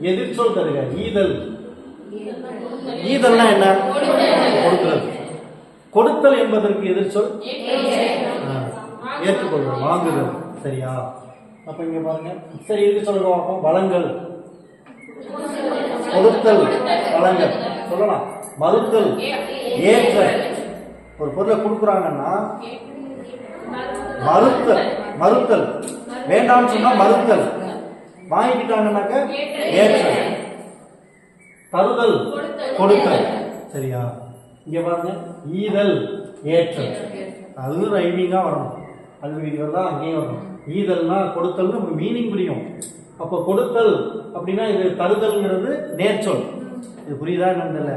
எதிர்ச்சொல் தருக ஈதல். ஈதல்னா என்ன? கொடுக்கிறது கொடுத்தல். என்பதற்கு எதிர்ச்சொல் ஏற்றுக்கொள்வது வாங்குதல். சரியா? அப்ப இங்க பாருங்க. சரி இது சொல்லுங்க பார்ப்போம் வளங்கள் கொடுத்தல். வளங்கள் சொல்லலாம். மறுத்தல். ஏற்ற. ஒரு பொருளை கொடுக்குறாங்கன்னா மறுத்தல். மறுத்தல். வேண்டாம்னு சொன்னா மறுத்தல். வாங்கிக்கிட்டாங்கன்னாக்க ஏற்றல் தருதல் கொடுத்தல். சரியா? இங்க பாருங்க. ஈதல் ஏற்றல் அது ரைமிங்கா வரணும். அது விதி தான் அங்கேயும் வரணும். ஈதல்னா கொடுத்தல்னு மீனிங் புரியும். அப்போ கொடுத்தல் அப்படின்னா இது தருதல்ங்கிறது நேர்ச்சொல். இது புரியுதா என்னன்னு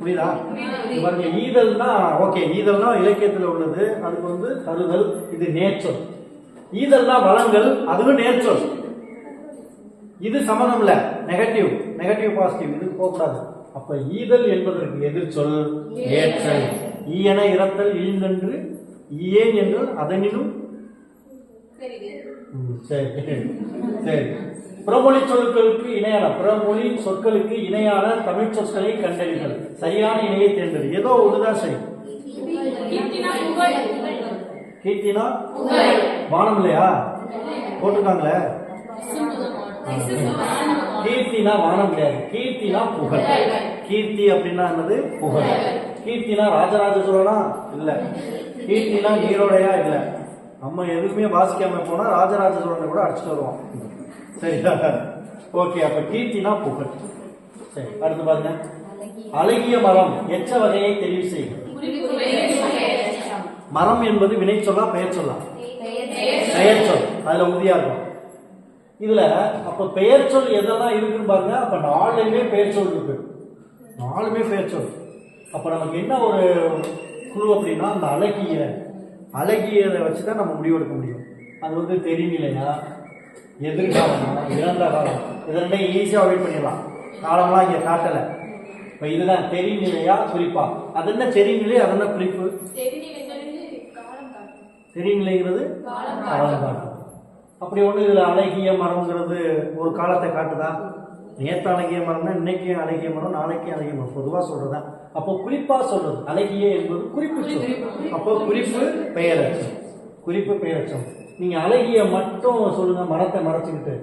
புரியுதா? இது பாருங்க ஈதல்னா ஓகே ஈதல்னா இலக்கியத்தில் உள்ளது. அதுக்கு வந்து தருதல் இது நேர்ச்சொல். ஈதல்னா வளங்கள் அதுவும் நேர்ச்சொல். இது சம்மதம் இல்ல நெகட்டிவ் நெகட்டிவ் பாசிட்டிவ் இது போகக்கூடாது. அப்ப ஈதல் என்பதற்கு எதிர்ச்சொல் ஏற்றல். ஈயன இறத்தல் ஈந்தன்று ஈயேன் என்று அதனினும் சரி. சரி. புறமொழி சொற்களுக்கு இணையான புறமொழி சொற்களுக்கு இணையான தமிழ் சொற்களை கண்டறிதல். சரியான இணையை தேர்ந்தெடு. ஏதோ ஒண்ணுதான் சரி. கீர்த்தினா வானம் இல்லையா போட்டிருக்காங்களே? கீர்த்தினா வானம் கிடையாது. கீர்த்தினா புகழ். கீர்த்தி அப்படின்னா என்னது? புகழ். கீர்த்தினா ராஜராஜ சோழனா? இல்ல. கீர்த்தினா நீரோடையா? இல்ல. நம்ம எதுவுமே வாசிக்காம போனா ராஜராஜ சோழனை கூட அடிச்சுட்டு வருவோம். சரியா? ஓகே அப்ப கீர்த்தினா புகழ். சரி அடுத்து பாருங்க. அழகிய மரம் எச்ச வகையை தெரிவு செய்யும் மரம் என்பது வினை சொல்லா பெயர் சொல்லா? பெயர் சொல் அதுல உறுதியா இருக்கும். இதுல அப்ப பெயர் சொல் எதெல்லாம் இருக்குன்னு பாருங்க. அப்ப நாலுமே பெயர் சொல் இருக்கு. நாலுமே பெயர் சொல். அப்ப நமக்கு என்ன ஒரு குழு அப்படின்னா அந்த அழகிய அழகியதை வச்சுதான் நம்ம முடிவெடுக்க முடியும். அது வந்து தெரிநிலையா எதிர்காலமா இறந்த காலம். இது ரெண்டையும் ஈஸியாக அவாய்ட் பண்ணிடலாம். காலம்லாம் இங்க காட்டல. இப்ப இதுதான் தெரிநிலையா குறிப்பா. அது என்ன தெரிநிலை அது என்ன குறிப்பு? தெரிநிலைங்கிறது காலம் காட்டும். அப்படி ஒண்ணு இதுல அழகிய மரம்ங்கிறது ஒரு காலத்தை காட்டுதா? நேத்து அழகிய மரம்னா இன்னைக்கு அழகிய மரம் நாளைக்கு அழகிய மரம். பொதுவா சொல்றதா? அப்போ குறிப்பா சொல்றது. அழகிய என்பது குறிப்பு அப்போ குறிப்பு பெயரச்சம். குறிப்பு பெயரச்சம். நீங்க அழகிய மட்டும் சொல்லுங்க மரத்தை மறைச்சுக்கிட்டு.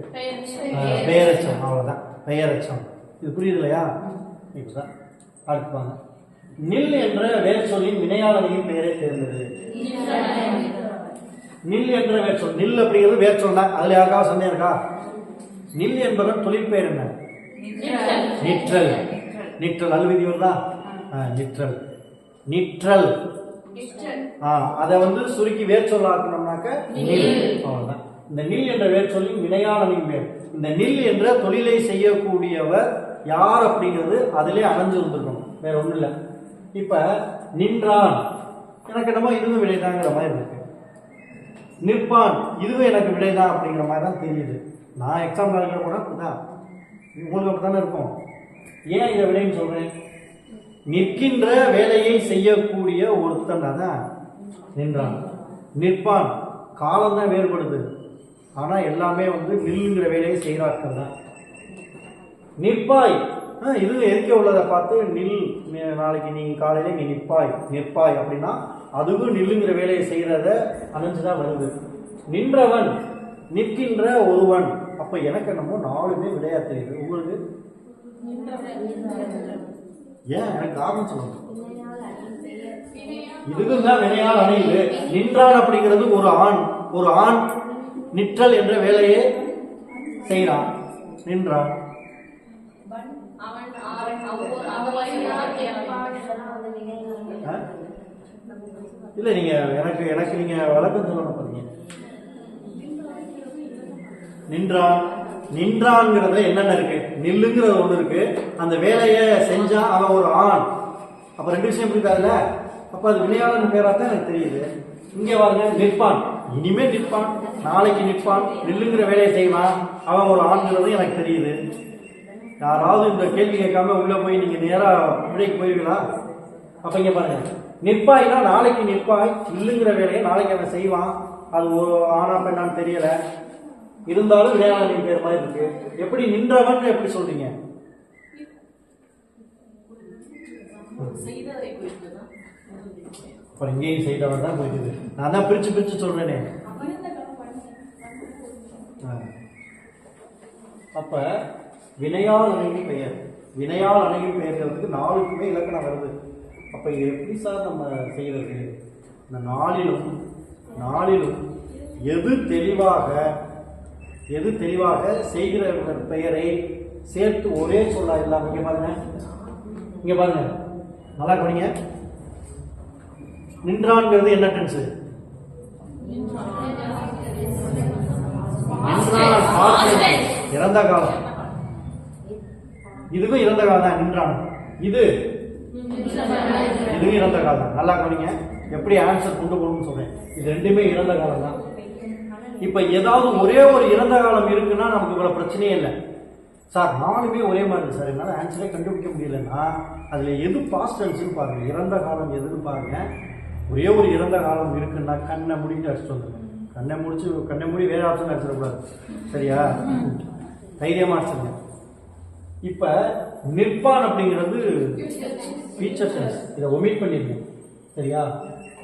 பெயரச்சம். அவ்வளவுதான். பெயரச்சம். இது புரியுது இல்லையா இப்பதான் அடுத்து வாங்க. நில் என்ற வேர் சொல்லின் வினையாளரின் பெயரை தேர்ந்தது நில் என்ற வேர்ச்சொல் நில் அப்படிங்கிறது வேர்ச்சொல் தான். அதுல யாருக்காவது சந்தேகம் இருக்கா? நில் என்பதன் தொழிற்பெயர் என்ன? நிற்றல். நிற்றல். அல்விதி வருதா நிற்றல். நிற்றல். ஆ அதை வந்து சுருக்கி வேர்ச்சொல் ஆக்கணும்னாக்க நில். அவ்வளவுதான். இந்த நில் என்ற வேர்ச்சொல்லின் வினையாளனின் பேர் இந்த நில் என்ற தொழிலை செய்யக்கூடியவர் யார் அப்படிங்கிறது அதிலே அணைஞ்சு வந்திருக்கணும் வேற ஒண்ணும் இல்லை. இப்ப நின்றான். எனக்கு என்னமோ இதுவும் வினைதாங்கிற மாதிரி இருக்கு. நிற்பான் இதுவே எனக்கு விடைதான் அப்படிங்கிற மாதிரி தான் தெரியுது. நான் எக்ஸாம் காலிக்கிற கூட தான் உங்களுக்கு அப்படி தானே இருக்கும். ஏன் இதை விடைன்னு சொல்கிறேன் நிற்கின்ற வேலையை செய்யக்கூடிய ஒருத்தன் அதான் நின்றான். நிற்பான். காலம் தான் வேறுபடுது. ஆனால் எல்லாமே வந்து நில்லுங்கிற வேலையை செய்கிறார்கள் தான். நிற்பாய். ஆ, இது எதுக்கே உள்ளதை பார்த்து நில். நாளைக்கு நீ காலையில் நீ நிற்பாய். நிற்பாய் அப்படின்னா அதுவும் நில்லுங்கிற வேலையை செய்யறத அணைஞ்சுதான் வருது. நின்றவன் நிற்கின்ற ஒருவன். அப்போ எனக்கு என்னமோ நாலுமே விடையா தெரியுது. உங்களுக்கு? ஏன்? எனக்கு காரணம் சொல்லுங்க. இதுக்கும் தான் வினையால் அணையுது. நின்றான் அப்படிங்கிறது ஒரு ஆண். ஒரு ஆண் நிற்றல் என்ற வேலையை செய்கிறான் நின்றான். இல்ல நீங்க எனக்கு எனக்கு நீங்க விளக்கம் சொல்லணும் நின்றான் நின்றான்ங்கிறதுல என்னென்ன இருக்கு? நில்லுங்கிறது ஒண்ணு இருக்கு. அந்த வேலையை செஞ்சா அவன் ஒரு ஆண். அப்ப ரெண்டு விஷயம் புரியுதாதுல அப்ப அது விளையாளன் பேரா தான் எனக்கு தெரியுது. இங்க பாருங்க நிற்பான். இனிமே நிற்பான். நாளைக்கு நிற்பான். நில்லுங்கிற வேலையை செய்வான். அவன் ஒரு ஆண்கிறது எனக்கு தெரியுது. யாராவது இந்த கேள்வி கேட்காம உள்ள போய் நீங்க நேரா விடைக்கு போயிருவீங்களா அப்ப இங்க பாருங்க. நிற்பாய்னா நாளைக்கு நிற்பாய் இல்லுங்கிற வேலையை நாளைக்கு அவன் செய்வான். அது ஒரு ஆணா பெண்ணான்னு தெரியல. இருந்தாலும் வினையாளனின் பேர் மாதிரி இருக்கு. எப்படி நின்றவன் எப்படி சொல்றீங்க? அப்புறம் இங்கேயும் செய்தவன் தான் குறிக்குது. நான் தான் பிரிச்சு பிரிச்சு சொல்றேனே. அப்ப வினையால் அணையின் பெயர். வினையால் அணையின் பெயர்களுக்கு நாளுக்குமே இலக்கணம் வருது. அப்போ எப்படி சார் நம்ம செய்கிறது? இந்த நாளிலும் நாளிலும் எது தெளிவாக எது தெளிவாக செய்கிற பெயரை சேர்த்து ஒரே சொல்லா இல்லாமல் இங்கே பாருங்க. இங்கே பாருங்க. நல்லா கவனிங்க. நின்றான்ங்கிறது என்ன டென்ஸு இறந்த காலம். இதுவும் இறந்த காலம் தான் நின்றான். இது இதுவும் இறந்த காலம். தான் நல்லா கவனிங்க. எப்படி ஆன்சர் கொண்டு போகணும்னு சொல்றேன். இது ரெண்டுமே இறந்த காலம் தான் இப்ப ஏதாவது ஒரே ஒரு இறந்த காலம் இருக்குன்னா நமக்கு இவ்வளவு பிரச்சனையே இல்லை. சார் நாலுமே ஒரே மாதிரி இருக்கு சார். என்னால் ஆன்சரே கண்டுபிடிக்க முடியலன்னா அதுல எது பாஸ்ட் டென்ஸ்னு பாருங்க. இறந்த காலம் எதுன்னு பாருங்க. ஒரே ஒரு இறந்த காலம் இருக்குன்னா கண்ணை முடிட்டு அடிச்சுட்டு வந்துருங்க. கண்ணை முடிச்சு கண்ணை மூடி வேற ஆப்ஷன் அடிச்சிடக்கூடாது. சரியா? தைரியமா அடிச்சிருங்க இப்ப நிற்பான் அப்படிங்கிறது ஃபீச்சர் டென்ஸ் இதை ஒமிட் பண்ணிருங்க. சரியா?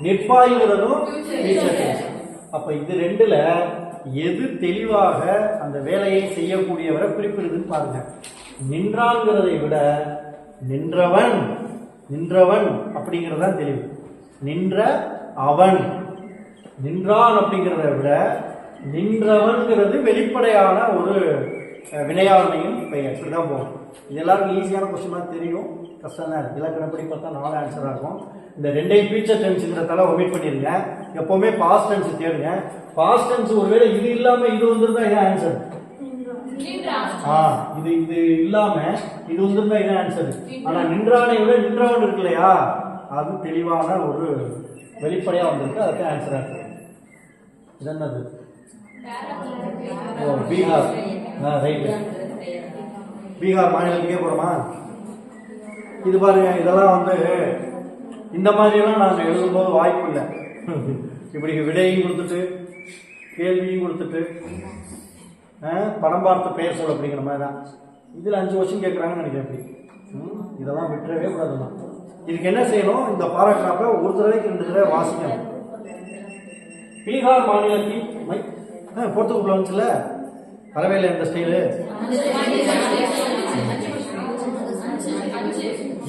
நிற்பாய்ங்கிறதும் ஃபீச்சர் டென்ஸ் அப்ப இது ரெண்டுல எது தெளிவாக அந்த வேலையை செய்யக்கூடியவரை குறிப்பிடுதுன்னு பாருங்க. நின்றான்கிறதை விட நின்றவன் நின்றவன் அப்படிங்கிறது தான் தெளிவு. நின்ற அவன். நின்றான் அப்படிங்கிறத விட நின்றவன்கிறது வெளிப்படையான ஒரு வினையாளனையும் பெயர் இப்படிதான் போகும். இது எல்லாருக்கும் ஈஸியான கொஸ்டினா தெரியும். கஷ்டம் தான் இருக்கு இலக்கணப்படி பார்த்தா நாலு ஆன்சராக இருக்கும். இந்த ரெண்டையும் ஃபியூச்சர் டென்ஸுங்கிறதால ஒமிட் பண்ணிடுங்க எப்போவுமே பாஸ்ட் டென்ஸ் தேடுங்க. பாஸ்ட் டென்ஸ் ஒருவேளை இது இல்லாமல் இது வந்துருந்தா இதான் ஆன்சர் ஆ இது இது இல்லாம இது வந்துருந்தா இதான் ஆன்சர் ஆனால் நின்றானை விட நின்றவன் இருக்கு இல்லையா அது தெளிவான ஒரு வெளிப்படையாக வந்திருக்கு. அதுக்கு ஆன்சராக இருக்கு. இது என்னது? ஓ பீகார். ஆ ரைட்டு பீகார் மாநிலத்துக்கே போறோமா? இது பாருங்க இதெல்லாம் வந்து இந்த மாதிரியெல்லாம் நாங்கள் எழுதும்போது வாய்ப்பு இல்லை. இப்படி விடையும் கொடுத்துட்டு கேள்வியும் கொடுத்துட்டு படம் பார்த்து பெயர் சொல் அப்படிங்கிற மாதிரி தான். இதில் அஞ்சு வருஷம் கேட்குறாங்கன்னு நினைக்கிறேன் அப்படி ம், இதெல்லாம் விட்டுறவே கூடாதுமா இதுக்கு என்ன செய்யணும்? இந்த பாராகிராஃபை ஒரு தடவைக்கு ரெண்டு தடவை வாசிக்கணும். பீகார் மாநிலத்தின் மை ஆ வந்துச்சுல பரவாயில்ல இந்த ஸ்டைலு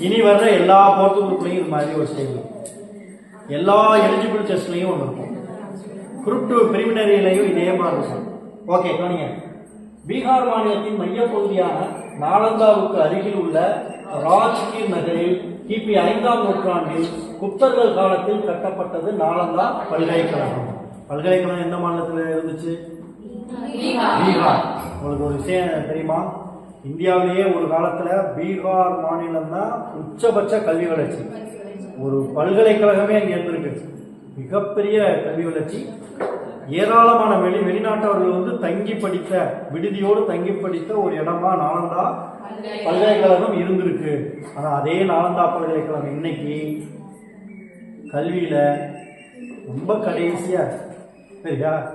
இனி வர்ற எல்லா போர்த்துக்குள்ளையும் இது மாதிரி ஒரு ஸ்டைல் எல்லா எலிஜிபிள் டெஸ்ட்லையும் ஒன்று இருக்கும். குரூப் டூ பிரிமினரியிலையும் இதே மாதிரி இருக்கும். ஓகே கவனிங்க. பீகார் மாநிலத்தின் மையப்பகுதியான நாலந்தாவுக்கு அருகில் உள்ள ராஜ்கீர் நகரில் கிபி ஐந்தாம் நூற்றாண்டில் குப்தர்கள் காலத்தில் கட்டப்பட்டது நாலந்தா பல்கலைக்கழகம். பல்கலைக்கழகம் எந்த மாநிலத்தில் இருந்துச்சு? பீகார். உங்களுக்கு ஒரு விஷயம் தெரியுமா? இந்தியாவிலேயே ஒரு காலத்துல பீகார் மாநிலம் தான் உச்சபட்ச கல்வி வளர்ச்சி. ஒரு பல்கலைக்கழகமே அங்கே இருந்திருக்கு. மிகப்பெரிய கல்வி வளர்ச்சி. ஏராளமான வெளி வெளிநாட்டவர்கள் வந்து தங்கி படித்த விடுதியோடு தங்கி படித்த ஒரு இடமா நாலந்தா பல்கலைக்கழகம் இருந்திருக்கு. ஆனா அதே நாலந்தா பல்கலைக்கழகம் இன்னைக்கு கல்வியில ரொம்ப கடைசியா. இருக்கு. சரியா?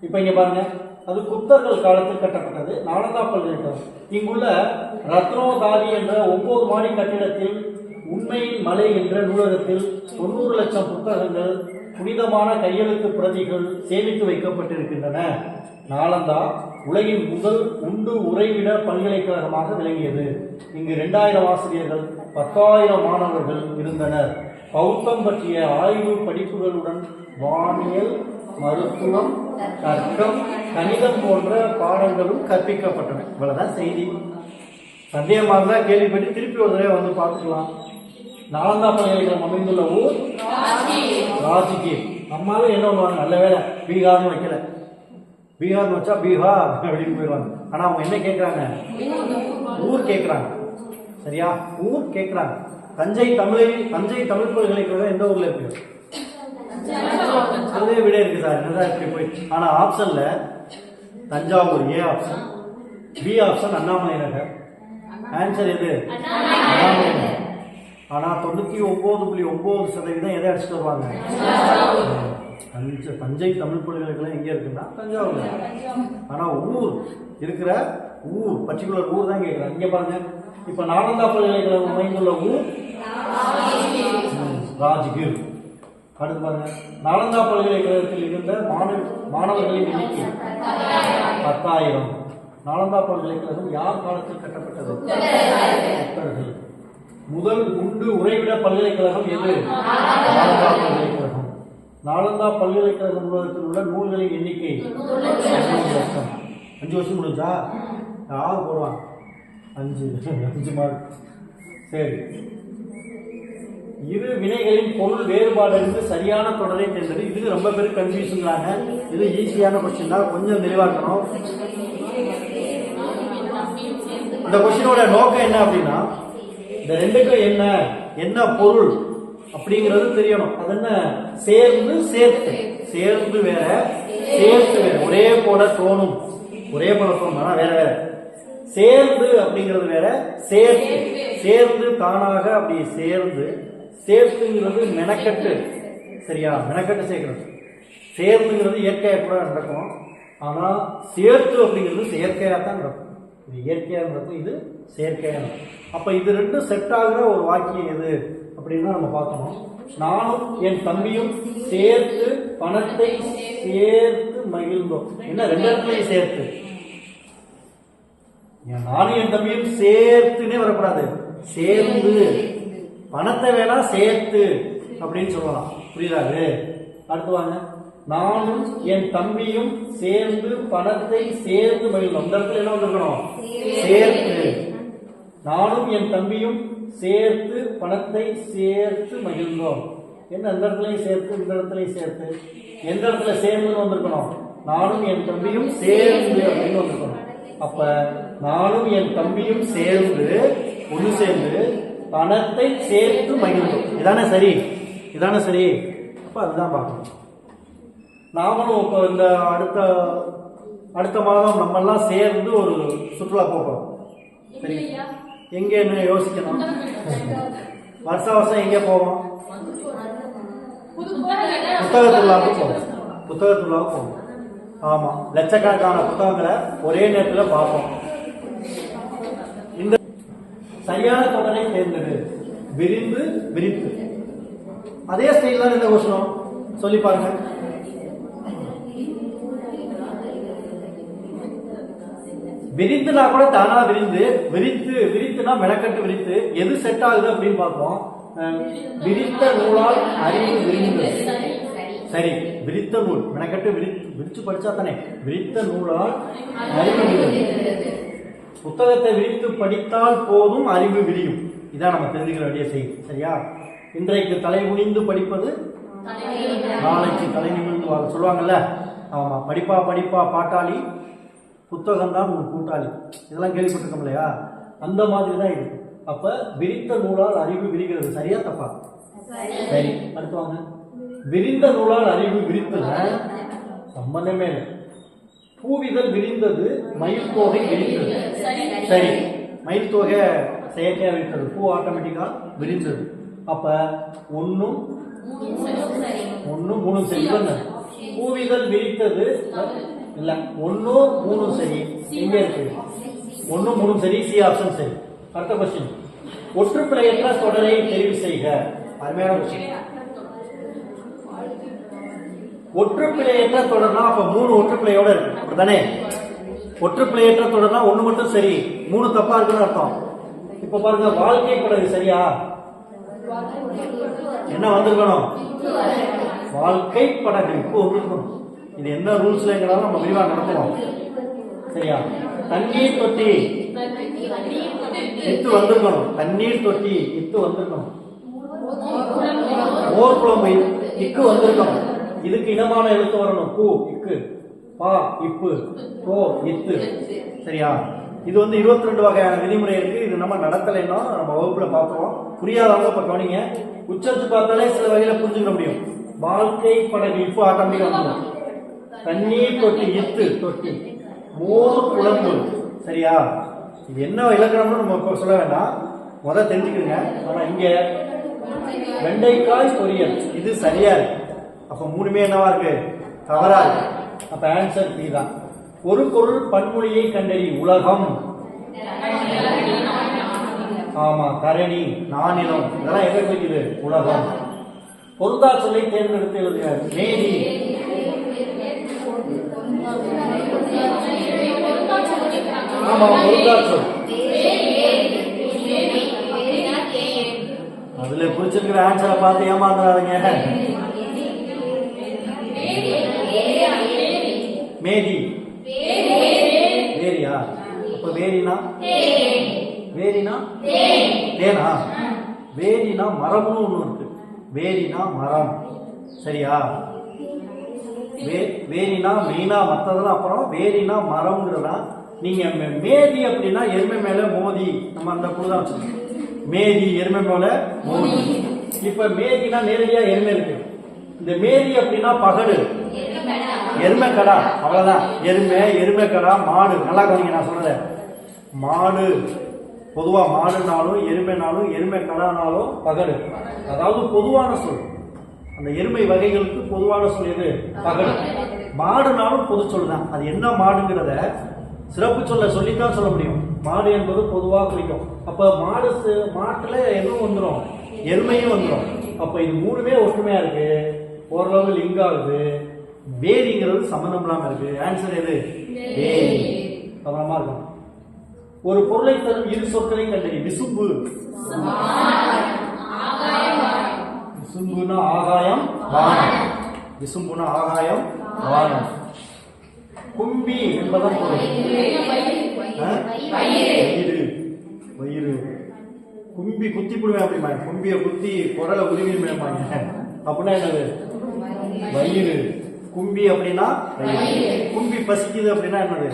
இப்ப இங்க பாருங்க. அது குப்தர்கள் காலத்தில் கட்டப்பட்டது. நாலந்தா பல்கலைக்கழகம் இங்குள்ள ரத்னோதாரி என்ற ஒன்பது மாடி கட்டிடத்தில் உண்மையின் மலை என்ற நூலகத்தில் தொண்ணூறு லட்சம் புத்தகங்கள் புனிதமான கையெழுத்து பிரதிகள் சேமித்து வைக்கப்பட்டிருக்கின்றன. நாலந்தா உலகின் முதல் உண்டு உறைவிட பல்கலைக்கழகமாக விளங்கியது. இங்கு இரண்டாயிரம் ஆசிரியர்கள் பத்தாயிரம் மாணவர்கள் இருந்தனர். பௌத்தம் பற்றிய ஆய்வு படிப்புகளுடன் வானியல் மருத்துவம் தர்க்கம் கணிதம் போன்ற பாடங்களும் கற்பிக்கப்பட்டன. இவ்வளவுதான் செய்தி. சந்தேகமாக இருந்தால் கேள்விப்பட்டு திருப்பி ஒரு தடவை வந்து பார்த்துக்கலாம். நாலந்தா பல்கலைக்கழகம் அமைந்துள்ள ஊர்? ராஜ்கீர். நம்மளால என்ன பண்ணுவாங்க? நல்ல வேலை பீகார்னு வைக்கல. பீகார்னு வச்சா பீகார் அப்படின்னு போயிடுவாங்க. ஆனா அவங்க என்ன கேட்குறாங்க ஊர் கேட்குறாங்க சரியா? ஊர் கேட்குறாங்க தஞ்சை தமிழை தஞ்சை தமிழ் பல்கலைக்கழகம் எந்த ஊர்ல இருக்கு? அதே விட இருக்கு சார். என்னதான் இப்படி போய் ஆனா ஆப்ஷன்ல Thanjavur A option B option Annamalai Nagar. Answer எது? அண்ணாமலை நகர். ஆனா தொண்ணூத்தி ஒன்பது புள்ளி ஒன்பது சதவீதம் எதை அடிச்சுட்டு வருவாங்க? தஞ்சை தஞ்சை தமிழ் பல்கலைக்கழகம் எங்கே இருக்குன்னா தஞ்சாவூர் ஆனால் ஊர் இருக்கிற ஊர் பர்டிகுலர் ஊர் தான் கேட்குறேன் இங்கே பாருங்க. இப்போ நாலந்தா பல்கலைக்கழகம் அமைந்துள்ள ஊர்? ராஜ்கிர். அடுத்து பாருங்க. நாலந்தா பல்கலைக்கழகத்தில் இருந்த மாணவ மாணவர்களின் எண்ணிக்கை பத்தாயிரம். நாலந்தா பல்கலைக்கழகம் யார் காலத்தில் கட்டப்பட்டது? புத்தர்கள் முதல் குண்டு உறைவிட பல்கலைக்கழகம் எது? நாலந்தா பல்கலைக்கழகம். நாலந்தா பல்கலைக்கழக நூலகத்தில் உள்ள நூல்களின் எண்ணிக்கை அஞ்சு லட்சம். அஞ்சு வருஷம் முடிஞ்சா? யார் போடுவான். அஞ்சு. அஞ்சு மார்க். சரி. இரு வினைகளின் பொருள் வேறுபாடு இருந்து சரியான தொடரை தேர்ந்தது இது ரொம்ப பேர் கன்ஃபியூஷன்லாங்க இது ஈஸியான கொஸ்டின் தான். கொஞ்சம் தெளிவாக்கணும். இந்த கொஸ்டினோட நோக்கம் என்ன அப்படின்னா இந்த ரெண்டுக்கும் என்ன என்ன பொருள் அப்படிங்கிறது தெரியணும். அது என்ன? சேர்ந்து சேர்த்து. சேர்ந்து வேற சேர்த்து வேற. ஒரே போல தோணும். ஒரே போல தோணும். ஆனா வேற வேற. சேர்ந்து அப்படிங்கிறது வேற சேர்த்து. சேர்ந்து தானாக அப்படி சேர்ந்து சேர்த்துங்கிறது மெனக்கட்டு. சரியா? மெனக்கட்டு சேர்க்கிறது. சேர்த்துங்கிறது இயற்கையாக கூட நடக்கும். ஆனால் சேர்த்து அப்படிங்கிறது செயற்கையாக தான் நடக்கும். இது இயற்கையாக நடக்கும் இது செயற்கையாக நடக்கும். அப்போ இது ரெண்டும் செட் ஆகிற ஒரு வாக்கியம் எது அப்படின்னு நம்ம பார்க்கணும். நானும் என் தம்பியும் சேர்த்து பணத்தை சேர்த்து மகிழ்ந்தோம். என்ன ரெண்டு இடத்துலையும் சேர்த்து? நானும் என் தம்பியும் சேர்த்துன்னே வரக்கூடாது. சேர்ந்து. பணத்தை வேணா சேர்த்து அப்படின்னு சொல்லலாம். புரியுதாது அடுத்து வாங்க. நானும் என் தம்பியும் சேர்ந்து பணத்தை சேர்த்து மகிழ்ந்தோம். அந்த இடத்துல என்ன வந்திருக்கணும்? சேர்த்து. நானும் என் தம்பியும் சேர்த்து பணத்தை சேர்த்து மகிழ்ந்தோம். என்ன அந்த இடத்துலையும் சேர்த்து இந்த இடத்துலையும் சேர்த்து? எந்த இடத்துல சேர்ந்துன்னு வந்திருக்கணும்? நானும் என் தம்பியும் சேர்ந்து அப்படின்னு வந்திருக்கணும். அப்ப நானும் என் தம்பியும் சேர்ந்து ஒன்று சேர்ந்து பணத்தை சேர்த்து மகிழ்ந்தோம். இதானே சரி? இதானே சரி? அப்போ அதுதான் பார்க்கணும். நாமளும் இப்போ இந்த அடுத்த அடுத்த மாதம் நம்மெல்லாம் சேர்ந்து ஒரு சுற்றுலா போகிறோம் சரி. எங்கேன்னு யோசிக்கணும்? வருஷம் வருஷம் எங்கே போவோம்? புத்தக திருவிழாவுக்கு போவோம். புத்தக திருவிழாவுக்கு போவோம். ஆமாம் லட்சக்கணக்கான புத்தகங்களை ஒரே நேரத்தில் பார்ப்போம். சரியான தொடரை சேர்ந்தது விரிந்து விரித்து. அதே ஸ்டைல் தான் இந்த கொஸ்டினும் சொல்லி பாருங்க. விரித்துனா கூட தானா விரிந்து விரித்து விரித்துனா மெனக்கட்டு விரித்து எது செட் ஆகுது அப்படின்னு பார்ப்போம். விரித்த நூலால் அறிவு விரிந்து. சரி விரித்த நூல். மெனக்கட்டு விரித்து விரிச்சு படிச்சா தானே விரித்த நூலால் அறிவு விரிந்து. புத்தகத்தை விரித்து படித்தால் போதும் அறிவு விரியும். இதான் நம்ம தெரிஞ்சுக்க வேண்டிய செய்தி. சரியா? இன்றைக்கு தலை குனிந்து படிப்பது நாளைக்கு தலை நிமிர்ந்து வாழ சொல்லுவாங்கல்ல ஆமா படிப்பா படிப்பா பாட்டாளி புத்தகம் தான் உன் கூட்டாளி. இதெல்லாம் கேள்விப்பட்டிருக்கோம் இல்லையா? அந்த மாதிரி தான் இது. அப்ப விரித்த நூலால் அறிவு விரிகிறது. சரியா தப்பா? சரி. அடுத்து வாங்க. விரிந்த நூலால் அறிவு விரித்தல சம்பந்தமே இல்லை. பூவிதழ் விரிந்தது மயில் தோகை விரிந்தது. சரி. மயில் தொகை செயற்கையா விரித்தது பூ ஆட்டோமேட்டிக்கா விரிந்தது. அப்ப ஒன்னும் ஒன்னும் மூணும் சரி? பூவிதழ் விரித்தது. இல்ல ஒன்னும் மூணும் சரி. எங்க இருக்கு. ஒன்னும் மூணும் சரி. சி ஆப்ஷன் சரி. அடுத்த கொஸ்டின் ஒற்றுப்பிழையற்ற தொடரை தெரிவு செய்க. அருமையான கொஸ்டின் ஒற்றுப்பிழையற்ற தொடர்னா அப்ப மூணு ஒற்றுப்பிழையோட இருக்கு. அப்படிதானே ஒற்றுப்பிழையற்ற தொடர்னா ஒண்ணு மட்டும் சரி மூணு தப்பா இருக்குன்னு அர்த்தம். இப்ப பாருங்க வாழ்க்கை படகு சரியா? என்ன வந்திருக்கணும்? வாழ்க்கை படகு. இப்போ வந்திருக்கணும் இது என்ன ரூல்ஸ்லங்கிறதால நம்ம விரிவா நடத்துவோம். சரியா? தண்ணீர் தொட்டி. இத்து வந்திருக்கணும். தண்ணீர் தொட்டி இத்து வந்திருக்கணும். மோர் குழம்பு இக்கு வந்திருக்கணும். இதுக்கு இனமான எழுத்து வரணும். பூ இக்கு பா இப்பு போ இத்து. சரியா? இது வந்து 22 ரெண்டு வகையான விதிமுறை இருக்கு. இது நம்ம நடத்தலைன்னா நம்ம வகுப்புல பார்ப்போம் புரியாதவங்க இப்ப கவனிங்க. உச்சரித்து பார்த்தாலே சில வகையில புரிஞ்சுக்க முடியும். வாழ்க்கை படகு இப்போ ஆட்டோமேட்டிக்கா வந்துடும் தண்ணீர் தொட்டி இத்து தொட்டி. மோர் குழம்பு. சரியா? இது என்ன இலக்கணம்னு நம்ம இப்போ சொல்ல வேண்டாம். முத தெரிஞ்சுக்கிறேங்க ஆனா இங்க வெண்டைக்காய் பொரியல். இது சரியா இருக்கு. அப்போ மூணுமே என்னவா இருக்கு? தவறாது. அப்ப ஆன்சர் பி தான் ஒரு பொருள் பன்மொழியை கண்டறி உலகம். ஆமா தரணி நானிலம். இதெல்லாம் எதை குறிக்குது? உலகம். பொருந்தா சொல்லை தேர்ந்தெடுத்து எழுதுக. மேதி ஆமா பொருந்தா சொல் அதுல குறிச்சிருக்கிற ஆன்சரை பார்த்து ஏமாந்துடாதீங்க மேதி வேரியா அப்ப வேரினா வேரினா தேனா. வேரினா மரம்னு ஒண்ணு இருக்கு. வேரினா மரம். சரியா? வே வேரினா மெயினா மற்றதெல்லாம் அப்புறம் வேரினா மரம்ங்கிறதா? நீங்க மேதி அப்படின்னா எருமை மேல மோதி. நம்ம அந்த குழு தான் வச்சிருக்கோம். மேதி எருமை மேல மோதி. இப்ப மேதினா நேரடியா எருமை இருக்கு. இந்த மேரி அப்படின்னா பகடு. எருமை கடா. அவ்வளவுதான். எருமை எருமை கடா மாடு. நல்லா கவனிங்க நான் சொன்னத மாடு. பொதுவா மாடுனாலும் எருமைனாலும் எருமை கடானாலும் பகடு. அதாவது பொதுவான சொல். அந்த எருமை வகைகளுக்கு பொதுவான சொல் எது? பகடு. மாடுனாலும் பொது சொல் தான் அது என்ன மாடுங்கிறத சிறப்பு சொல்ல சொல்லித்தான் சொல்ல முடியும். மாடு என்பது பொதுவாக குறிக்கும். அப்ப மாடு மாட்டுல எதுவும் வந்துடும் எருமையும் வந்துடும் அப்ப இது மூணுமே ஒற்றுமையா இருக்கு. ஓரளவு லிங்க் ஆகுது. வேதிங்கிறது சம்மந்தம் இல்லாம இருக்கு. ஆன்சர் எது? வேதி. கவனமா இருக்கும் ஒரு பொருளை தரும் இரு சொற்களை கண்டறி விசும்பு விசும்புனா ஆகாயம் வானம். விசும்புனா ஆகாயம் வானம். கும்பி என்பதன் பொருள்? வயிறு. வயிறு. கும்பி குத்தி புடுவேன் அப்படிம்பாங்க. கும்பிய குத்தி குரலை உருவிடுமேம்பாங்க அப்படின்னா என்னது? வயிறு கும்பி அப்படின்னா கும்பி பசிக்குது அப்படின்னா என்னது?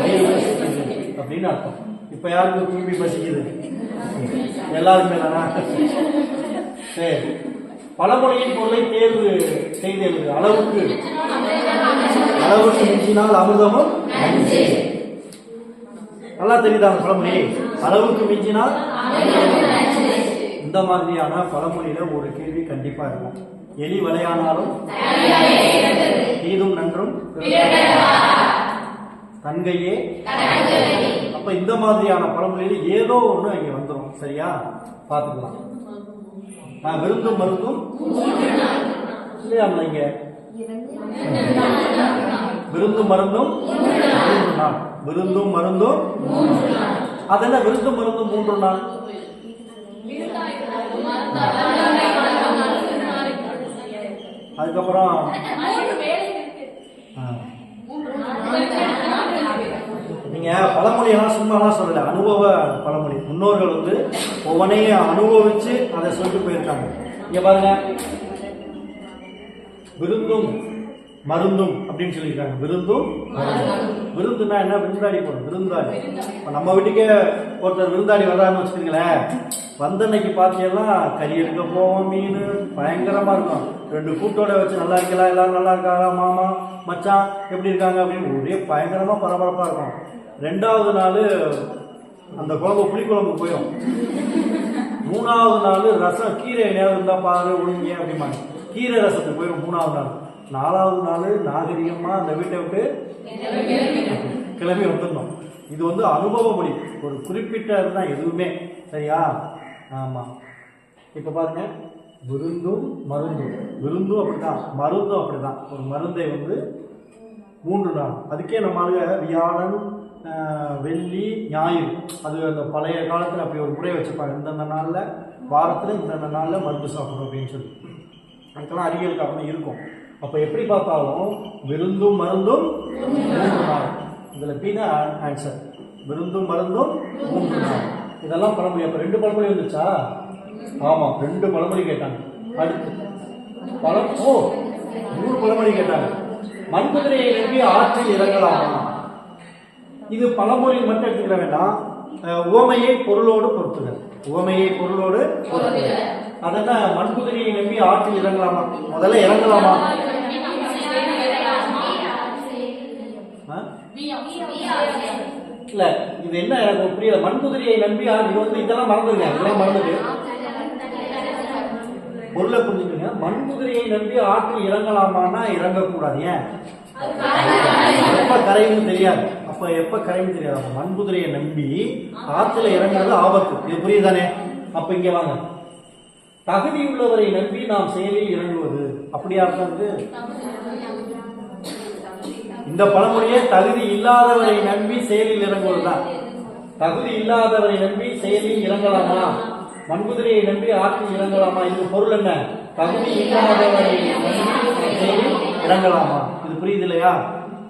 வயிறு பசிக்குது. அப்படின்னு அர்த்தம். இப்ப யாருக்கு கும்பி பசிக்குது? எல்லாருமே தானா? சரி. பழமொழியின் பொருளை தேர்வு செய்து எழுது. அளவுக்கு. அளவுக்கு மிஞ்சினால் அமிர்தமும். நல்லா தெரியுதா பழமொழி? அளவுக்கு மிஞ்சினால் இந்த மாதிரியான பழமொழியில ஒரு கேள்வி கண்டிப்பா இருக்கும். எலி வலையானாலும் தீதும் நன்றும் தன்கையே. அப்ப இந்த மாதிரியான பழமொழியில ஏதோ ஒண்ணு அங்க வந்துடும் சரியா? பாத்துக்கலாம் நான் விருந்தும் மருந்தும் இல்லையா இங்க? விருந்தும் மருந்தும் மூன்று நாள் விருந்தும் மருந்தும் அதென்ன விருந்தும் மருந்தும் மூன்று நாள் அதுக்கப்புறம் நீங்கள் நீங்க பழமொழியெல்லாம் சும்மாலாம் சொல்லல அனுபவ பழமொழி. முன்னோர்கள் வந்து ஒவ்வொன்றையும் அனுபவிச்சு அதை சொல்லிட்டு போயிருக்காங்க. இங்க பாருங்க. விருந்தும் மருந்தும் அப்படின்னு சொல்லியிருக்காங்க. விருந்தும். விருந்துனா என்ன? விருந்தாடி போடும் விருந்தாடி. இப்ப நம்ம வீட்டுக்கே ஒருத்தர் விருந்தாடி வர்றாருன்னு வச்சுக்கோங்களேன் வந்த அன்னைக்கு பார்த்தீங்கன்னா கறி எடுக்க போவோம் மீன். பயங்கரமா இருக்கும். ரெண்டு கூட்டோட வச்சு நல்லா இருக்கலாம் எல்லாரும் நல்லா இருக்காங்க மாமா மச்சான் எப்படி இருக்காங்க அப்படின்னு ஒரே பயங்கரமா பரபரப்பா இருக்கும். ரெண்டாவது நாள் அந்த குழம்பு புளிக்குழம்பு போயிடும். மூணாவது நாள் ரசம் கீரை நேரம் இருந்தா பாரு ஒழுங்க அப்படிம்பாங்க. கீரை ரசத்துக்கு போயிடும் மூணாவது நாள். நாலாவது நாள் நாகரிகமா அந்த வீட்டை விட்டு கிளம்பி வந்துடணும். இது வந்து அனுபவ மொழி. ஒரு குறிப்பிட்ட தான் எதுவுமே. சரியா? ஆமா. இப்ப பாருங்க. விருந்தும் மருந்தும். விருந்தும் அப்படிதான். மருந்தும் அப்படிதான். ஒரு மருந்தை வந்து மூன்று நாள். அதுக்கே நம்ம வியாழன் வெள்ளி ஞாயிறு. அது அந்த பழைய காலத்தில் அப்படி ஒரு முறை வச்சுப்பாங்க. இந்தந்த நாளில் வாரத்தில் இந்தந்த நாளில் மருந்து சாப்பிடணும் அப்படின்னு சொல்லி. அதுக்கெல்லாம் அறிவியல் காரணம் இருக்கும். அப்போ எப்படி பார்த்தாலும் விருந்தும் மருந்தும் மூன்று இதில் பி தான் ஆன்சர் விருந்தும் மருந்தும் மூன்று இதெல்லாம் பழமொழி. அப்போ ரெண்டு பழமொழி வந்துச்சா ஆமாம் ரெண்டு பழமொழி கேட்டாங்க. அடுத்து. பழம் ஓ மூணு பழமொழி கேட்டாங்க. மண்குதிரையை நம்பி ஆற்றில் இறங்கலாமா? இது பழமொழி மட்டும் எடுத்துக்கிற வேண்டாம். ஓமையை உவமையை பொருளோடு பொறுத்துக உவமையை பொருளோடு பொறுத்துக அதென்ன? மண்குதிரையை நம்பி ஆற்றில் இறங்கலாமா? முதல்ல இறங்கலாமா? இல்ல இது என்ன எனக்கு புரியல. மண்குதிரையை நம்பி ஆ- இது வந்து இதெல்லாம் மறந்துருங்க. இதெல்லாம் மறந்துட்டு. பொருளை புரிஞ்சுக்கோங்க. மண்குதிரையை நம்பி ஆற்றில் இறங்கலாமான்னா இறங்கக்கூடாது. ஏன்? எப்ப கரையும் தெரியாது. அப்ப எப்ப கரையும் தெரியாது. அப்ப மண்குதிரையை நம்பி ஆற்றுல இறங்குறது ஆபத்து. இது புரியுதானே அப்ப இங்க வாங்க. தகுதி உள்ளவரை நம்பி நாம் செயலில் இறங்குவது. அப்படியா அர்த்தம் இருக்கு? இந்த பழமொழியே தகுதி இல்லாதவரை நம்பி செயலில் இறங்குவதுதான். தகுதி இல்லாதவரை நம்பி செயலில் இறங்கலாமா? மண்குதிரையை நம்பி ஆற்றில் இறங்கலாமா? இது பொருள் என்ன? தகுதி இல்லாதவரை நம்பி செயலில் இறங்கலாமா? இது புரியுது இல்லையா?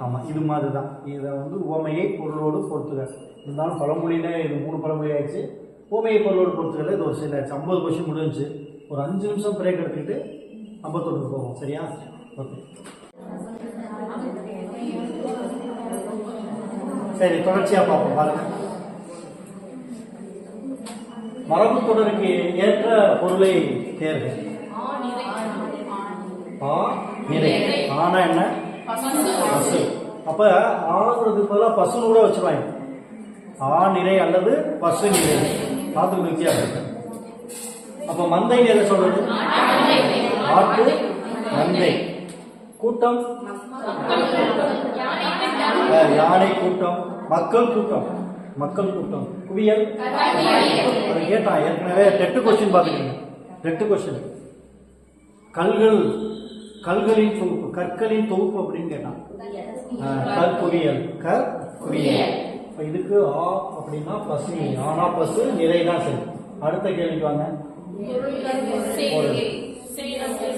ஆமா இது மாதிரி தான் இதை வந்து உவமையை பொருளோடு பொறுத்துக இருந்தாலும் பழமொழியில இது மூணு பழமொழி ஆயிடுச்சு. உவமையை பொருளோடு பொறுத்துக்கல இது ஒரு சில ஐம்பது கொஷின் முடிஞ்சு ஒரு அஞ்சு நிமிஷம் பிரேக் எடுத்துக்கிட்டு ஐம்பத்தொன்று போவோம். சரியா? ஓகே சரி தொடர்ச்சியா பார்ப்போம் பாருங்க. மரபு தொடருக்கு ஏற்ற பொருளை தேர்வு ஆ நிறை. ஆனா என்ன? பசு. அப்ப ஆகுறதுக்கு பதிலாக பசுன்னு கூட வச்சிருவாங்க. ஆ நிறை அல்லது பசு நிறை. பார்த்து வித்தியாசம். அப்ப மந்தை நிறை சொல்றது? ஆட்டு மந்தை. கூட்டம்? யானை கூட்டம் மக்கள் கூட்டம் மக்கள் கூட்டம். குவியல்? அது கேட்டான். ஏற்கனவே டெட்டு கொஸ்டின் பார்த்துக்கீங்க டெட்டு கொஸ்டின் கல்கள் கல்களின் தொகுப்பு கற்களின் தொகுப்பு அப்படின்னு கேட்டான். கற்குவியல். கற்குவியல். இப்போ இதுக்கு ஆ அப்படின்னா பசு ஆனா பசு நிறைதான் சரி. அடுத்த கேள்விக்கு வாங்க.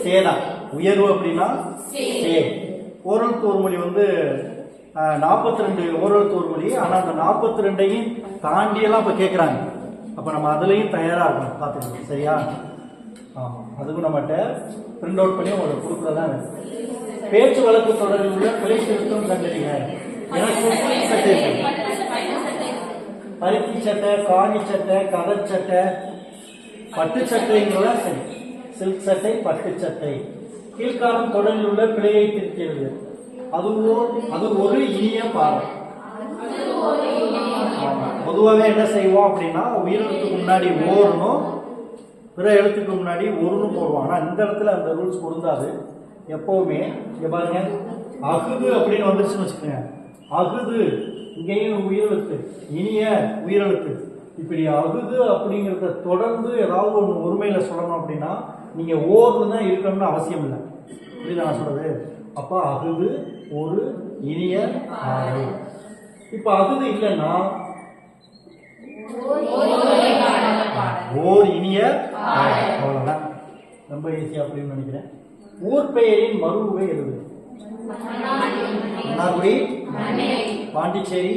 சேனா உயர்வு அப்படின்னா சே. ஓரல் தோர்மொழி வந்து நாற்பத்தி ரெண்டு ஓரல் தோர்மொழி ஆனால் அந்த நாற்பத்தி ரெண்டையும் தாண்டியெல்லாம் இப்போ கேட்குறாங்க அப்போ நம்ம அதுலேயும் தயாராக இருக்கணும். பார்த்துக்கணும். சரியா? ஆமாம் அதுக்கும் நம்மகிட்ட பிரிண்ட் அவுட் பண்ணி உங்களுக்கு கொடுக்குறதா பேச்சு வழக்கு தொடரில் உள்ள பிழை திருத்தம் கண்டறிங்க ஒரு பருத்தி சட்டை காணி சட்டை கதர் சட்டை பட்டு சட்டைங்களா சரி. சில்க் சட்டை பட்டு சட்டை. கீழ்காலம் தொடரில் உள்ள பிழையை திருத்தியது. அதுவோ அது ஒரு இனிய பாடம் பொதுவாகவே என்ன செய்வோம் அப்படின்னா உயிரெழுத்துக்கு முன்னாடி ஓரணும் பிற எழுத்துக்கு முன்னாடி ஒருன்னு போடுவோம். ஆனால் இந்த இடத்துல அந்த ரூல்ஸ் பொருந்தாது. எப்போவுமே இங்கே பாருங்க அகுது அப்படின்னு வந்துருச்சுன்னு வச்சுக்கோங்க. அகுது இங்கேயும் உயிரெழுத்து இனிய உயிரெழுத்து. இப்படி அகுது அப்படிங்கிறத தொடர்ந்து ஏதாவது ஒன்று ஒருமையில சொல்லணும் அப்படின்னா நீங்க ஓர்னு தான் இருக்கணும்னு அவசியம் இல்லை. புரியுதா நான் சொல்றது? அப்ப அகுது ஒரு இனிய ஆறு. இப்ப அகுது இல்லைன்னா ஓர் இனிய பாடல். அவ்வளவுதான். ரொம்ப ஈஸியா அப்படின்னு நினைக்கிறேன். ஊர் பெயரின் மறுவை எழுது மன்னார்குடி. பாண்டிச்சேரி.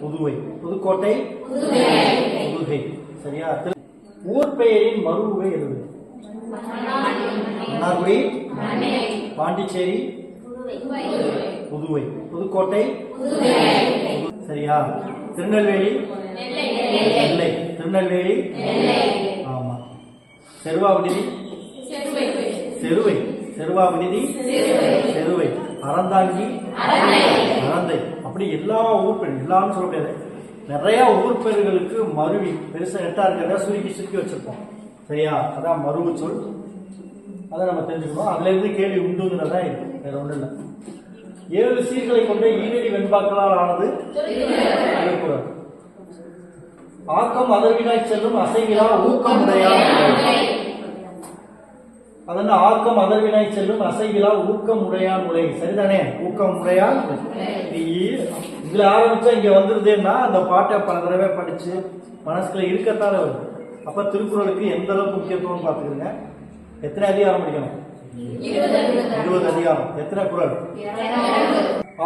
புதுவை. புதுக்கோட்டை. புதுகை சரியா? ஊர் பெயரின் மறுவை எழுது மன்னார்குடி. பாண்டிச்சேரி. புதுவை. புதுக்கோட்டை. புது- சரியா? திருநெல்வேலி. நெல்லை. திருநெல்வேலி. ஆமா. செருவா. விடுதி செருவை செருவா. விடுதி செருவை. அறந்தாங்கி அறந்தை. அப்படி எல்லா ஊர் பேர் எல்லாரும் சொல்ல முடியாது. நிறைய ஊர் பேர்களுக்கு மருவி பெருசா நெட்டா இருக்கிறத சுருக்கி சுருக்கி வச்சிருப்போம். சரியா? அதான் மருவு சொல். அதை நம்ம தெரிஞ்சுக்கணும். அதுல இருந்து கேள்வி உண்டுங்கிறதா இருக்கு வேற ஒண்ணும் இல்லை. ஏழு சீர்களை கொண்ட ஈரடி வெண்பாக்களால் ஆனது ஆக்கம் அதர்வினாய் செல்லும் அசைவிலா ஊக்கம் உடையார். அதன ஆக்கம் அதர்வினாய் செல்லும் அசைவிலா ஊக்கம் உடையான் உலை. சரிதானே? ஊக்கம் உடையான் இதுல ஆரம்பிச்சா இங்க வந்துருதுன்னா அந்த பாட்டை பல தடவை படிச்சு மனசுக்குள்ள இருக்கத்தால வருது அப்ப திருக்குறளுக்கு எந்த அளவுக்கு முக்கியத்துவம் பார்த்துக்கோங்க. எத்தனை அதிகாரம் படிக்கணும்? இருபது அதிகாரம். எத்தனை குறள்?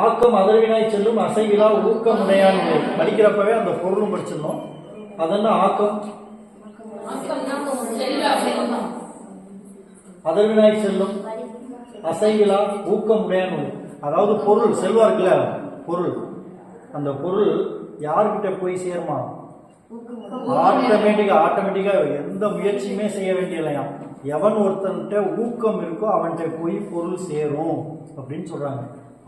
ஆக்கம் அதர்வினாய் செல்லும் அசைவிலா ஊக்கம் உடையான் உலை. படிக்கிறப்பவே அந்த பொருளும் படிச்சிடணும். அதென்ன ஆக்கம்? அதர்வினாய் செல்லும் அசைவிலா ஊக்கம் உடையான் அதாவது பொருள் செல்வா இருக்குல்ல? பொருள். அந்த பொருள் யார்கிட்ட போய் சேருமா? ஆட்டோமேட்டிக்கா ஆட்டோமேட்டிக்கா எந்த முயற்சியுமே செய்ய வேண்டியலையா எவன் ஒருத்தன்கிட்ட ஊக்கம் இருக்கோ அவன்கிட்ட போய் பொருள் சேரும் அப்படின்னு சொல்றாங்க.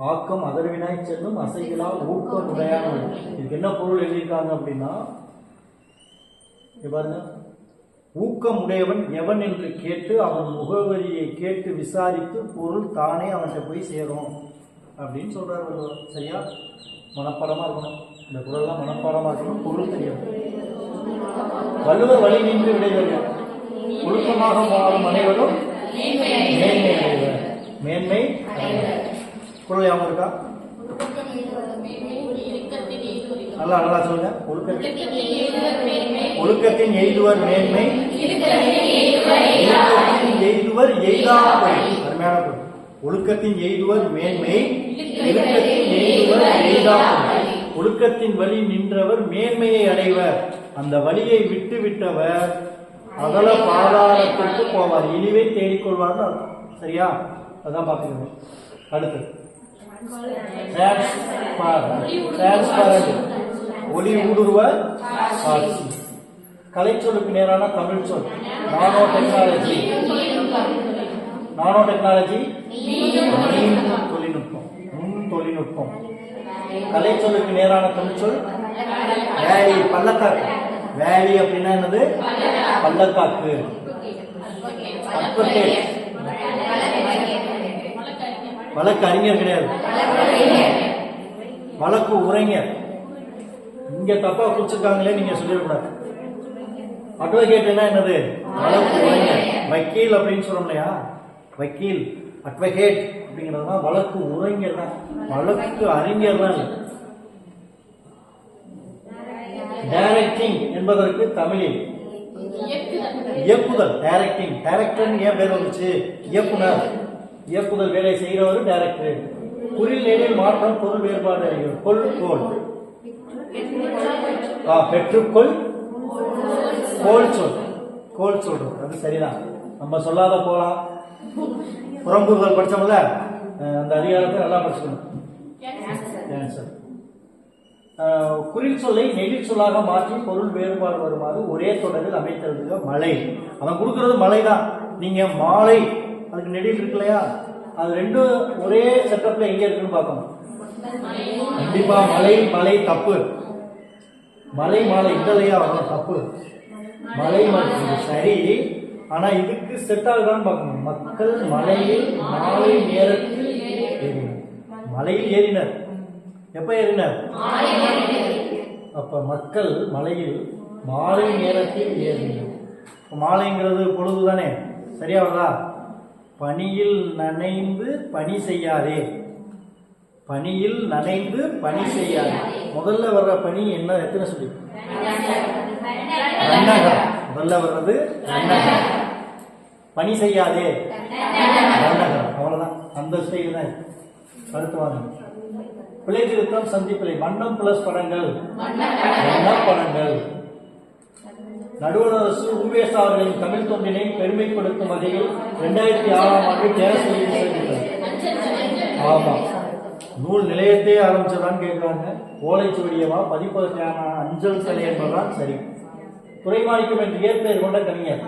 ஆக்கம் அதர்வினாய் செல்லும் அசைகளா ஊக்கம் உடையான் இதுக்கு என்ன பொருள் எழுதியிருக்காங்க அப்படின்னா பாருங்க. ஊக்கமுடையவன் எவன் என்று கேட்டு அவன் முகவரியை கேட்டு விசாரித்து பொருள் தானே அவன்கிட்ட போய் சேரும். அப்படின்னு சொல்கிறார் வள்ளுவர். சரியா? மனப்பாடமாக இருக்கணும். இந்த குரல்லாம் மனப்பாடமாக இருக்கணும். பொருள் தெரியும் வள்ளுவர் வழி நின்று விடைதறியும் ஒழுக்கமாக மாறும் அனைவரும் மேன்மை அடைவர். மேன்மை குரல் யாவும் இருக்கா? நல்லா நல்லா சொல்லுங்க. ஒழுக்கத்தின் ஒழுக்கத்தின் எய்துவர் மேன்மை. எய்துவர் எய்தாமை. அருமையான. ஒழுக்கத்தின் எய்துவர் மேன்மை. ஒழுக்கத்தின் எய்துவர் எய்தாமை. ஒழுக்கத்தின் வழி நின்றவர் மேன்மையை அடைவர். அந்த வழியை விட்டு விட்டவர் அகல பாதாளத்திற்கு போவார். இழிவை தேடிக்கொள்வார்னு அர்த்தம். சரியா? அதான் பார்க்கணும் அடுத்து டிரான்ஸ்பரண்ட் ஒளி ஊடுருவ காட்சி. கலைச்சொல்லுக்கு நேரான தமிழ் சொல். நானோ டெக்னாலஜி நானோ டெக்னாலஜி தொழில்நுட்பம். நுண் தொழில்நுட்பம். கலைச்சொல்லுக்கு நேரான தமிழ் சொல். வேலி பள்ளத்தாக்கு. வேலி அப்படின்னா என்னது? பள்ளத்தாக்கு. Advocate. வழக்கு அறிஞர் கிடையாது. வழக்கு உரைஞர். இங்க தப்பா குறிச்சிருக்காங்களே நீங்க சொல்லிடக்கூடாது. அட்வொகேட்னா என்னது? வழக்கு உரைஞர். வக்கீல் அப்படின்னு சொல்றோம் இல்லையா வக்கீல் அட்வொகேட் அப்படிங்கிறதுனா வழக்கு உரைஞர் தான். வழக்கு அறிஞர் தான் டைரக்டிங் என்பதற்கு தமிழில் இயக்குதல். டைரக்டிங் டைரக்டர் ஏன் பேர் வந்துச்சு? இயக்குனர். இயக்குதல் வேலை செய்கிறவர் டைரக்டர் குறில் மாற்றம் பொருள் வேறுபாடு அறிகிறது கொள் கோல் ஆ பெற்றுக்கொள். கோல் சொல். கோல் சொல்றோம் அது சரிதான். நம்ம சொல்லாத போலாம் புறம்புகள் படிச்சோம்ல? அந்த அதிகாரத்தை நல்லா படிச்சுக்கணும். Answer. குறில் சொல்லை நெடில் சொல்லாக மாற்றி பொருள் வேறுபாடு வருமாறு ஒரே தொடரில் அமைத்தெழுதுக மழை. அவன் கொடுக்கறது மழை தான் நீங்க மாலை அதுக்கு நெடில் இருக்கு இல்லையா? அது ரெண்டும் ஒரே செட்டப்ல எங்க இருக்குன்னு பார்க்கணும் கண்டிப்பா மலை மலை தப்பு. மலை மாலை இல்லையா அவன் தப்பு. மலை மாலை சரி. ஆனா இதுக்கு செட் ஆகுதான்னு பார்க்கணும். மக்கள் மலையில் மாலை நேரத்தில் ஏறினர். மலையில் ஏறினர். எப்ப ஏறினர்? அப்ப மக்கள் மலையில் மாலை நேரத்தில் ஏறினர். மாலைங்கிறது பொழுது தானே சரியா வருதா? பணியில் நனைந்து பணி செய்யாதே. பணியில் நனைந்து பணி செய்யாதே. முதல்ல வர்ற பணி என்ன? எத்தனை சொல்லி? ரன்னகம் முதல்ல வர்றது ரன்னகம் பணி செய்யாதே. ரன்னகம் அவ்வளவுதான். அந்த ஸ்டைல் தான் கருத்து வாங்க பிழை திருத்தம் சந்திப்பிலை. வண்ணம் பிளஸ் படங்கள். வண்ண படங்கள். நடுவர் அரசு உபேசா அவர்களின் தமிழ் தொண்டினை பெருமைப்படுத்தும் வகையில் இரண்டாயிரத்தி ஆறாம் ஆண்டு டேஸ் வெளியிட்டது ஆமா. நூல் நிலையத்தையே ஆரம்பிச்சதான்னு கேட்குறாங்க ஓலைச்சுவடியவா பதிப்பதற்கான அஞ்சல் தலை என்பதுதான் சரி. துறைமாணிக்கம் என்று இயற்பெயர் கொண்ட கவிஞர்.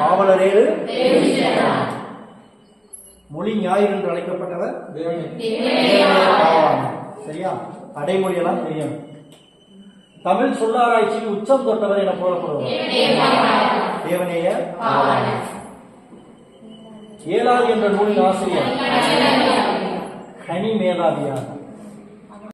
பாவலரேறு மொழி ஞாயிறு என்று அழைக்கப்பட்டவர். சரியா? அடைமொழியெல்லாம் தெரியும். தமிழ் சொல்லாராய்ச்சியில் உச்சம் தொட்டவர் என போடப்படுவார் தேவனேய. ஏலாது என்ற நூலின் ஆசிரியர். கனி மேதாவியார்